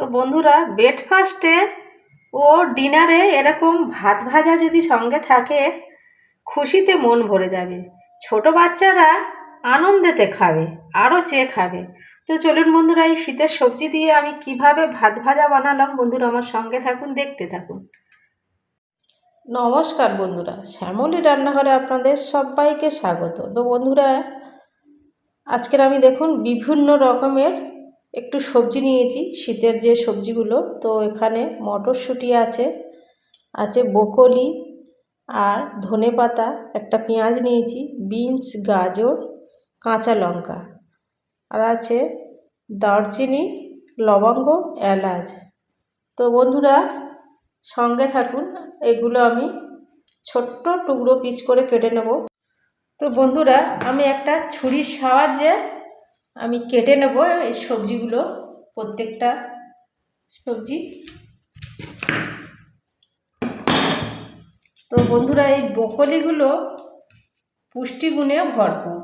তো বন্ধুরা ব্রেকফাস্টে ও ডিনারে এরকম ভাত ভাজা যদি সঙ্গে থাকে, খুশিতে মন ভরে যাবে। ছোট বাচ্চারা আনন্দেতে খাবে আরও চেয়ে খাবে। তো চলুন বন্ধুরা, এই শীতের সবজি দিয়ে আমি কীভাবে ভাত ভাজা বানালাম বন্ধুরা, আমার সঙ্গে থাকুন, দেখতে থাকুন। নমস্কার বন্ধুরা, শ্যামলী রান্নাঘরে আপনাদের সবাইকে স্বাগত। তো বন্ধুরা, আজকের আমি দেখুন, বিভিন্ন রকমের একটু সবজি নিয়েছি, শীতের যে সবজিগুলো। তো এখানে মটরশুঁটি আছে আছে বকলি আর ধনে পাতা, একটা পেঁয়াজ নিয়েছি, বিনস, গাজর, কাঁচা লঙ্কা আর আছে দারচিনি, লবঙ্গ, এলাচ। তো বন্ধুরা, সঙ্গে থাকুন, এগুলো আমি ছোট্ট টুকরো পিস করে কেটে নেব। তো বন্ধুরা, আমি একটা ছুরির সাহায্যে আমি কেটে নেব এই সবজিগুলো, প্রত্যেকটা সবজি। তো বন্ধুরা, এই বকলিগুলো পুষ্টিগুণে ভরপুর।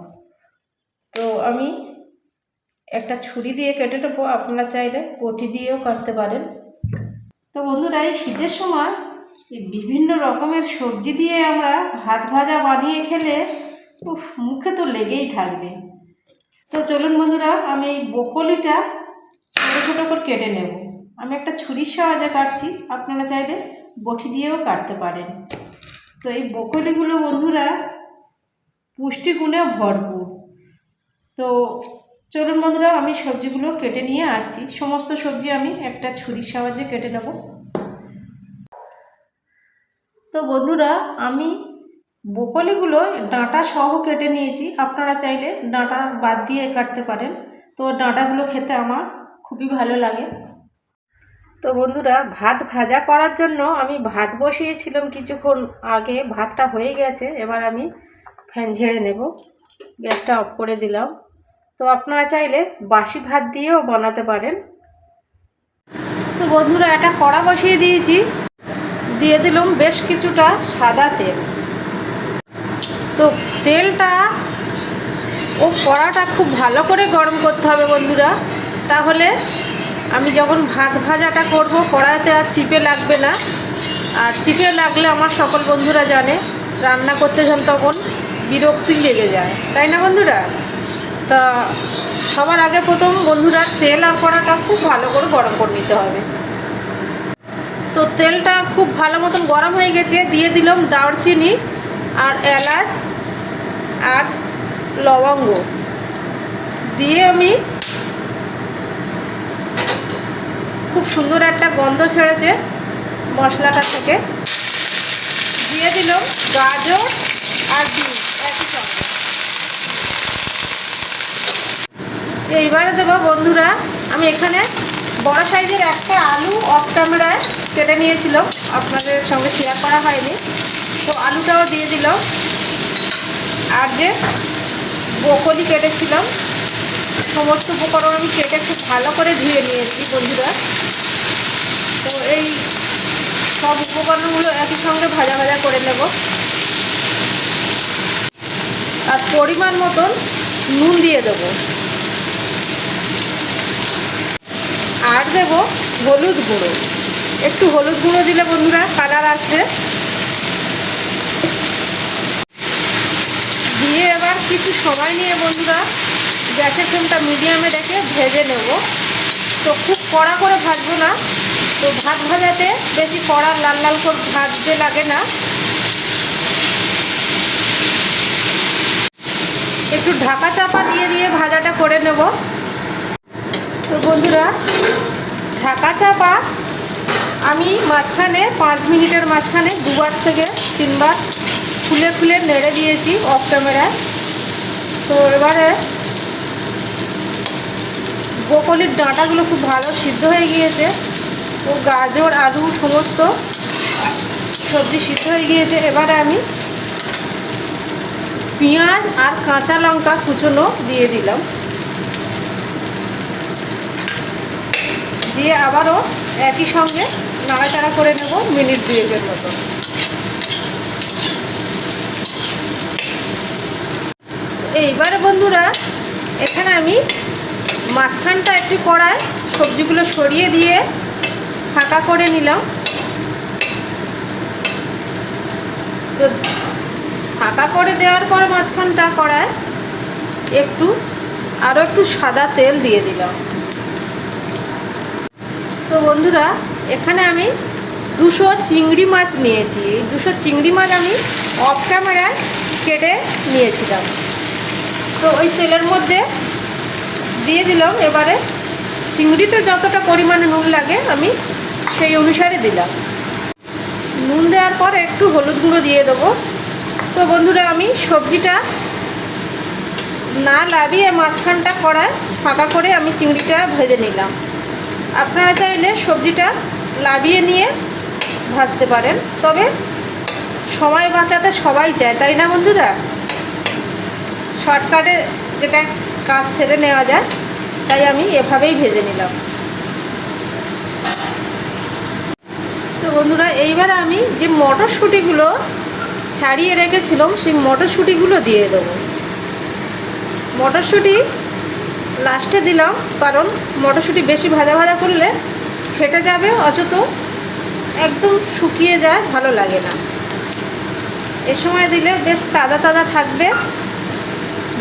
তো আমি একটা ছুরি দিয়ে কেটে নেব, আপনারা চাইলে বটি দিয়েও কাটতে পারেন। তো বন্ধুরা, এই শীতের সময় এই বিভিন্ন রকমের সবজি দিয়ে আমরা ভাত ভাজা বানিয়ে খেলে, উফ, মুখে তো লেগেই থাকবে। তো চলুন বন্ধুরা, আমি এই বকলিটা ছোটো ছোটো করে কেটে নেব। আমি একটা ছুরির সাহায্যে কাটছি, আপনারা চাইলে বটি দিয়েও কাটতে পারেন। তো এই বকলিগুলো বন্ধুরা পুষ্টিগুণে ভরপুর। তো চলুন বন্ধুরা, আমি সবজিগুলো কেটে নিয়ে আসছি। সমস্ত সবজি আমি একটা ছুরির সাহায্যে কেটে নেব। তো বন্ধুরা, আমি বকলিগুলো ডাঁটা সহ কেটে নিয়েছি। আপনারা চাইলে ডাঁটা বাদ দিয়ে কাটতে পারেন। তো ডাঁটাগুলো খেতে আমার খুবই ভালো লাগে। তো বন্ধুরা, ভাত ভাজা করার জন্য আমি ভাত বসিয়েছিলাম কিছুক্ষণ আগে। ভাতটা হয়ে গেছে, এবার আমি ফ্যান ঝেড়ে নেব। গ্যাসটা অফ করে দিলাম। তো আপনারা চাইলে বাসি ভাত দিয়েও বানাতে পারেন। তো বন্ধুরা, একটা কড়া বসিয়ে দিয়েছি। দিয়ে দিলাম বেশ কিছুটা সাদা তেল। তো তেলটা ও কড়াটা খুব ভালো করে গরম করতে হবে বন্ধুরা। তাহলে আমি যখন ভাত ভাজাটা করব, কড়াইতে আর চিপে লাগবে না। আর চিপে লাগলে আমার সকল বন্ধুরা জানে, রান্না করতে যান তখন বিরক্তি লেগে যায়। তাই না বন্ধুরা? তা সবার আগে প্রথম বন্ধুরা তেল আর কড়াটা খুব ভালো করে গরম করে নিতে হবে। তো তেলটা খুব ভালো মতন গরম হয়ে গেছে, দিয়ে দিলাম দারচিনি। আর এলাচ আর লবঙ্গ দিয়ে আমি খুব সুন্দর একটা গন্ধ ছেড়েছে মশলাটা থেকে। দিয়ে দিলাম গাজর আর বিন, একই সঙ্গে। এইবারে দেবো বন্ধুরা, আমি এখানে বড় সাইজের একটা আলু অফ ক্যামেরায় কেটে নিয়েছিল আপনাদের সঙ্গে শেয়ার করা হয়নি। তো আলুটাও দিয়ে দিলাম। আর যে বকলি কেটেছিলাম, সমস্ত উপকরণ আমি কেটে খুব ভালো করে ধুয়ে নিয়েছি বন্ধুরা। তো এই সব উপকরণগুলো একই সঙ্গে ভাজা ভাজা করে নেব। আর পরিমাণ মতন নুন দিয়ে দেবো। আর দেব হলুদ গুঁড়ো। একটু হলুদ গুঁড়ো দিলে বন্ধুরা কালার আসবে। দিয়ে এবার কিছু সময় নিয়ে বন্ধুরা গ্যাসের ফ্লেমটা মিডিয়ামে রেখে ভেজে নেব। তো খুব কড়া করে ভাজবো না। তো ভাত ভাজাতে বেশি কড়া লাল লাল করে ভাজতে লাগে না। একটু ঢাকা চাপা দিয়ে দিয়ে ভাজাটা করে নেব। তো বন্ধুরা, ঢাকা চাপা আমি মাঝখানে পাঁচ মিনিটের মাঝখানে দুবার থেকে তিনবার খুলে খুলে নেড়ে দিয়েছি অফ ক্যামেরায় তো এবারে বকলির ডাঁটাগুলো খুব ভালো সিদ্ধ হয়ে গিয়েছে। ও গাজর, আলু সমস্ত সবজি সিদ্ধ হয়ে গিয়েছে। এবারে আমি পেঁয়াজ আর কাঁচা লঙ্কা কুচনো দিয়ে দিলাম। দিয়ে আবারও একই সঙ্গে নাড়াচাড়া করে নেব মিনিট দুয়েকের মতো। এইবারে বন্ধুরা, এখানে আমি মাঝখানটা একটু কড়ায় সবজিগুলো সরিয়ে দিয়ে ফাঁকা করে নিলাম। তো ফাঁকা করে দেওয়ার পর মাঝখানটা কড়ায় একটু আরও একটু সাদা তেল দিয়ে দিলাম। তো বন্ধুরা, এখানে আমি দুশো চিংড়ি মাছ নিয়েছি। এই দুশো চিংড়ি মাছ আমি অফ ক্যামেরায় কেটে নিয়েছিলাম। তো ওই তেলের মধ্যে দিয়ে দিলাম। এবারে চিংড়িতে যতটা পরিমাণে নুন লাগে, আমি সেই অনুসারে দিলাম। নুন দেওয়ার পর একটু হলুদ গুঁড়ো দিয়ে দেবো। তো বন্ধুরা, আমি সবজিটা না লাভিয়ে মাঝখানটা কড়ায় ফাঁকা করে আমি চিংড়িটা ভেজে নিলাম। আপনারা চাইলে সবজিটা লাভিয়ে নিয়ে ভাজতে পারেন, তবে সময় বাঁচাতে সবাই চায়, তাই না বন্ধুরা? শর্টকাটে যেটা কাজ সেরে নেওয়া যায়, তাই আমি এভাবেই ভেজে নিলাম। তো বন্ধুরা, এইবার আমি যে মটরশুঁটিগুলো ছাড়িয়ে রেখেছিলাম, সেই মটরশুঁটিগুলো দিয়ে দেবো। মটরশুঁটি লাস্টে দিলাম, কারণ মটরশুঁটি বেশি ভাজা ভাজা করলে ফেটে যাবে অযথ একদম শুকিয়ে যায়, ভালো লাগে না। এ সময় দিলে বেশ তাজা তাজা থাকবে।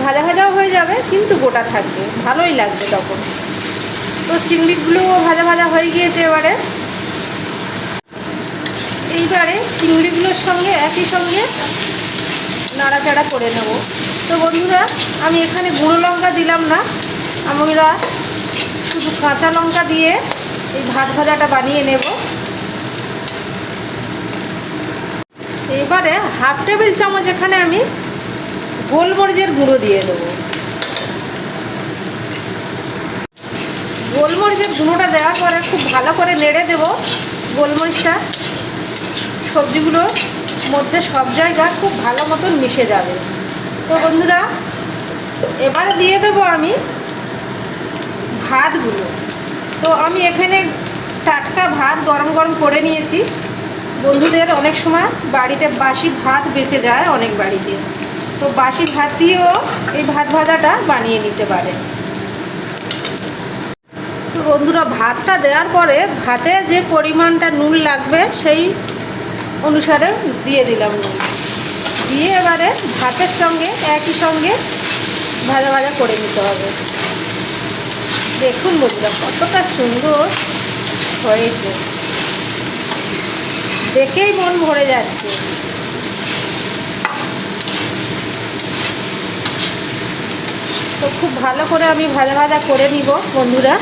ভাজা ভাজাও হয়ে যাবে, কিন্তু গোটা থাকবে। ভালোই লাগবে তখন। তো চিংড়িগুলোও ভাজা ভাজা হয়ে গিয়েছে এবারে। এইবারে চিংড়িগুলোর সঙ্গে, একই সঙ্গে নাড়াচাড়া করে নেব। তো বন্ধুরা, আমি এখানে গুঁড়ো লঙ্কা দিলাম না। আমরা শুধু কাঁচা লঙ্কা দিয়ে এই ভাত ভাজাটা বানিয়ে নেব। এবারে হাফ টেবিল চামচ এখানে আমি গোলমরিচের গুঁড়ো দিয়ে দেবো। গোলমরিচের গুঁড়োটা দেওয়ার পরে খুব ভালো করে নেড়ে দেব গোলমরিচটা। সবজিগুলোর মধ্যে সব জায়গা খুব ভালো মতন মিশে যাবে। তো বন্ধুরা, এবারে দিয়ে দেবো আমি ভাতগুলো। তো আমি এখানে টাটকা ভাত গরম গরম করে নিয়েছি। বন্ধুদের অনেক সময় বাড়িতে বাসি ভাত বেঁচে যায় অনেক বাড়িতে। তো বাসি ভাত দিয়েও এই ভাত ভাজাটা বানিয়ে নিতে পারে। তো বন্ধুরা, ভাতটা দেওয়ার পরে ভাতে যে পরিমাণটা নুন লাগবে সেই অনুসারে দিয়ে দিলাম নুন। দিয়ে এবারে ভাতের সঙ্গে, একই সঙ্গে ভাজা ভাজা করে নিতে হবে। দেখুন বন্ধুরা, কতটা সুন্দর হয়েছে। দেখেই মন ভরে যাচ্ছে। তো খুব ভালো করে আমি ভাজা ভাজা করে নিব, বন্ধুরা।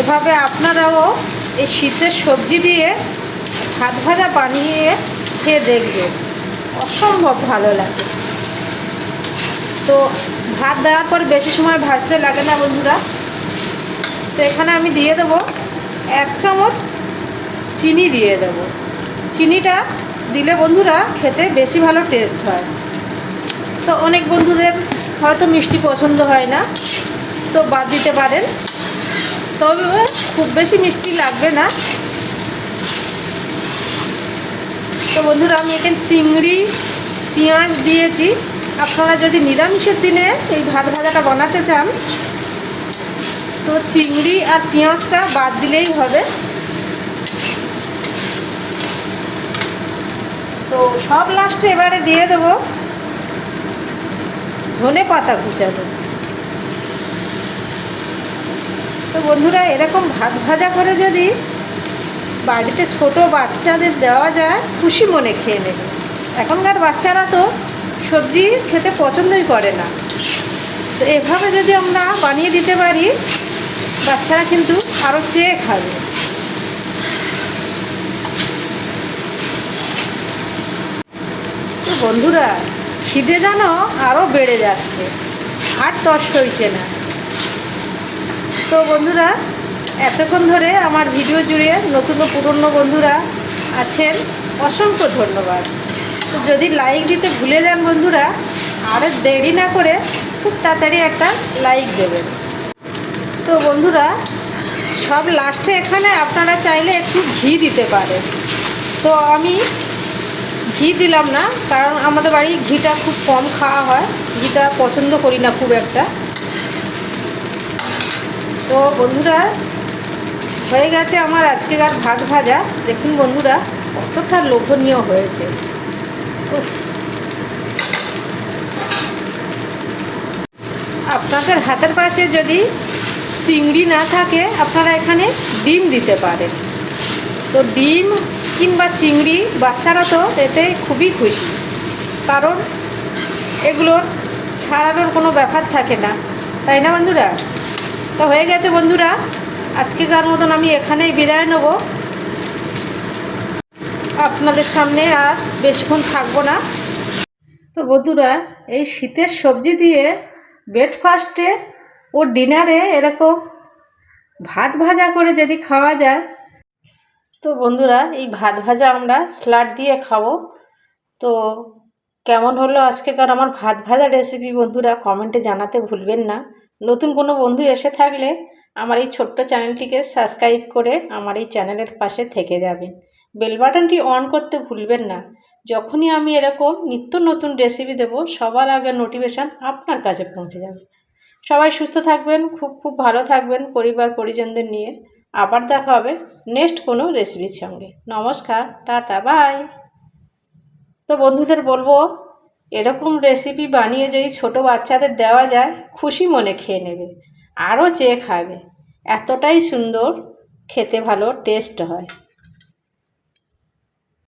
এভাবে আপনারাও এই শীতের সবজি দিয়ে ভাত ভাজা বানিয়ে খেয়ে দেখবেন। অসম্ভব ভালো লাগে। তো ভাত দেওয়ার পর বেশি সময় ভাজতে লাগে না, বন্ধুরা। তো এখানে আমি দিয়ে দেবো এক চামচ চিনি দিয়ে দেব। চিনিটা দিলে, বন্ধুরা, খেতে বেশি ভালো টেস্ট হয়। তো অনেক বন্ধুদের হয়তো মিষ্টি পছন্দ হয় না, তো বাদ দিতে পারেন। তবে খুব বেশি মিষ্টি লাগবে না। তো বন্ধুরা, আমি এখানে চিংড়ি, পেঁয়াজ দিয়েছি। আপনারা যদি নিরামিষের দিনে এই ভাত ভাজাটা বানাতে চান, তো চিংড়ি আর পেঁয়াজটা বাদ দিলেই হবে। তো সব লাস্টে এবারে দিয়ে দেবো। ধনে পাতা কুচানো। তো বন্ধুরা, এরকম ভাত ভাজা করে যদি বাড়িতে ছোট বাচ্চাদের দেওয়া যায়, খুশি মনে খেয়ে নেবে। এখনকার বাচ্চারা তো সবজি খেতে পছন্দই করে না। তো এভাবে যদি আমরা বানিয়ে দিতে পারি, বাচ্চারা কিন্তু আরও চেয়ে খাবে। বন্ধুরা খিদে যেন আরও বেড়ে যাচ্ছে। আর তস হয়েছে না। তো বন্ধুরা, এতক্ষণ ধরে আমার ভিডিও জুড়ে নতুন ও পুরনো বন্ধুরা আছেন, অসংখ্য ধন্যবাদ। তো যদি লাইক দিতে ভুলে যান বন্ধুরা, আর দেরি না করে খুব তাড়াতাড়ি একটা লাইক দেবেন। তো বন্ধুরা, সব লাস্টে এখানে আপনারা চাইলে একটু ঘি দিতে পারেন। তো আমি ঘি দিলাম না, কারণ আমাদের বাড়ি ঘিটা খুব কম খাওয়া হয়। ঘিটা পছন্দ করি না খুব একটা। তো বন্ধুরা, হয়ে গেছে আমার আজকেকার ভাত ভাজা। দেখুন বন্ধুরা, কতটা লোভনীয় হয়েছে। আপনাদের হাতের পাশে যদি চিংড়ি না থাকে, আপনারা এখানে ডিম দিতে পারেন। তো ডিম কিংবা চিংড়ি বাচ্চারা তো এতে খুবই খুশি। কারণ এগুলোর ছাড়ানোর কোনো ব্যাপার থাকে না। তাই না বন্ধুরা? তো হয়ে গেছে বন্ধুরা, আজকেকার মতন আমি এখানেই বিদায় নেব। আপনাদের সামনে আর বেশিক্ষণ থাকব না। তো বন্ধুরা, এই শীতের সবজি দিয়ে ব্রেকফাস্টে ও ডিনারে এরকম ভাত ভাজা করে যদি খাওয়া যায় তো বন্ধুরা, এই ভাত ভাজা আমরা স্লাড দিয়ে খাব। তো কেমন হলো আজকেকার আমার ভাত ভাজা রেসিপি বন্ধুরা কমেন্টে জানাতে ভুলবেন না। নতুন কোনো বন্ধু এসে থাকলে আমার এই ছোট্ট চ্যানেলটিকে সাবস্ক্রাইব করে আমার এই চ্যানেলের পাশে থেকে যাবেন। বেল বাটনটি অন করতে ভুলবেন না। যখনই আমি এরকম নিত্য নতুন রেসিপি দেবো, সবার আগে নোটিফিকেশান আপনার কাছে পৌঁছে যাবে। সবাই সুস্থ থাকবেন, খুব খুব ভালো থাকবেন পরিবার পরিজনদের নিয়ে। আবার দেখা হবে নেক্সট কোনো রেসিপির সঙ্গে। নমস্কার, টাটা, বাই। তো বন্ধুদের বলব, এরকম রেসিপি বানিয়ে যদি ছোট বাচ্চাদের দেওয়া যায়, খুশি মনে খেয়ে নেবে, আরও চেয়ে খাবে। এতটাই সুন্দর, খেতে ভালো, টেস্ট হয়।